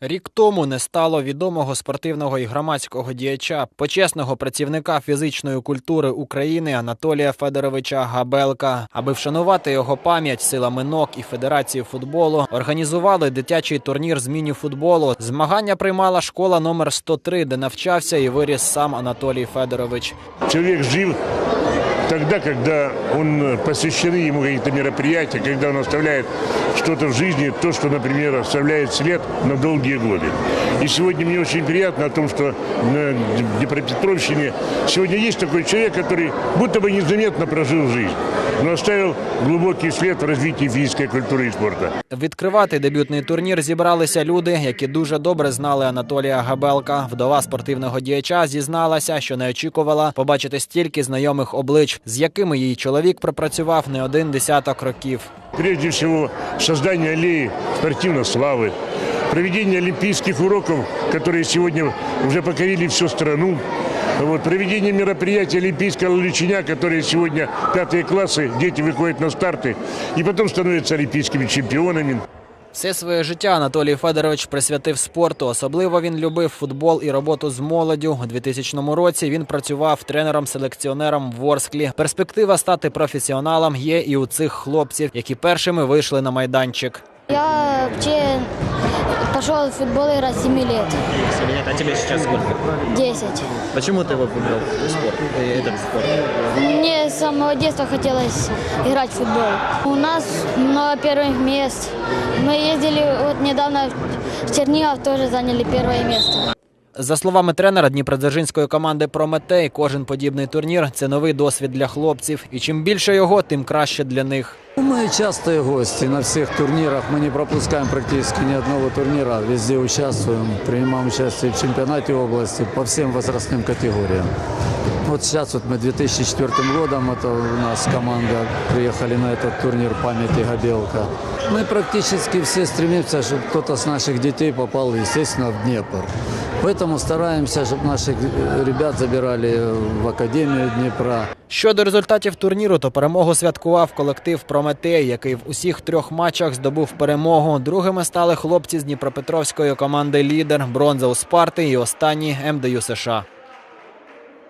Рік тому не стало відомого спортивного і громадського діяча, почесного працівника фізичної культури України Анатолія Федоровича Габелка. Аби вшанувати його пам'ять силами НОК і Федерації футболу, організували дитячий турнір з міні-футболу. Змагання приймала школа номер 103, де навчався і виріс сам Анатолій Федорович. Человек жив тогда, когда он э, посвящены ему какие-то мероприятия, когда он оставляет что-то в жизни, то, что, например, оставляет след на долгие годы. И сегодня мне очень приятно о том, что на Днепропетровщине сегодня есть такой человек, который будто бы незаметно прожил жизнь, но оставил глубокий след в развитии физической культуры и спорта. Відкривати дебютний турнір зібралися люди, які дуже добре знали Анатолія Габелка. Вдова спортивного діяча зізналася, що не очікувала побачити стільки знайомих облич, з якими її чоловік пропрацював не один десяток років. Прежде всего, создание аллеи спортивной славы, проведение олимпийских уроков, которые сегодня уже покорили всю страну, вот, проведение мероприятий олимпийского лечения, которые сегодня пятые классы, дети выходят на старты и потом становятся олимпийскими чемпионами. Все своє життя Анатолій Федорович присвятив спорту. Особливо він любив футбол і роботу з молоддю. У 2000 році він працював тренером-селекціонером в Ворсклі. Перспектива стати професіоналом є і у цих хлопців, які першими вийшли на майданчик. Я вообще пошел в футбол играть с 7 лет. А тебе сейчас сколько? 10. Почему ты вот выбрал спорт, э, этот спорт? Мне с самого детства хотелось играть в футбол. У нас много первых мест. Мы ездили вот недавно в Чернигов, тоже заняли первое место. За словами тренера Дніпродзержинської команди Прометей, кожен подібний турнір це новий досвід для хлопців. І чим більше його, тим краще для них. Мы частые гости на всех турнирах. Мы не пропускаем практически ни одного турнира. Везде участвуем. Принимаем участие в чемпионате области по всем возрастным категориям. Вот сейчас вот мы 2004 годом, это у нас команда, приехали на этот турнир памяти Габелка. Мы практически все стремимся, чтобы кто-то с наших детей попал, естественно, в Днепр. Поэтому стараемся, чтобы наших э, ребят забирали в Академию Днепра. Щодо результатів турніру, то перемогу святкував колектив Прометей, який в усіх трьох матчах здобув перемогу. Другими стали хлопці з Дніпропетровської команди Лідер, бронза у Спарти і останні МДЮ США.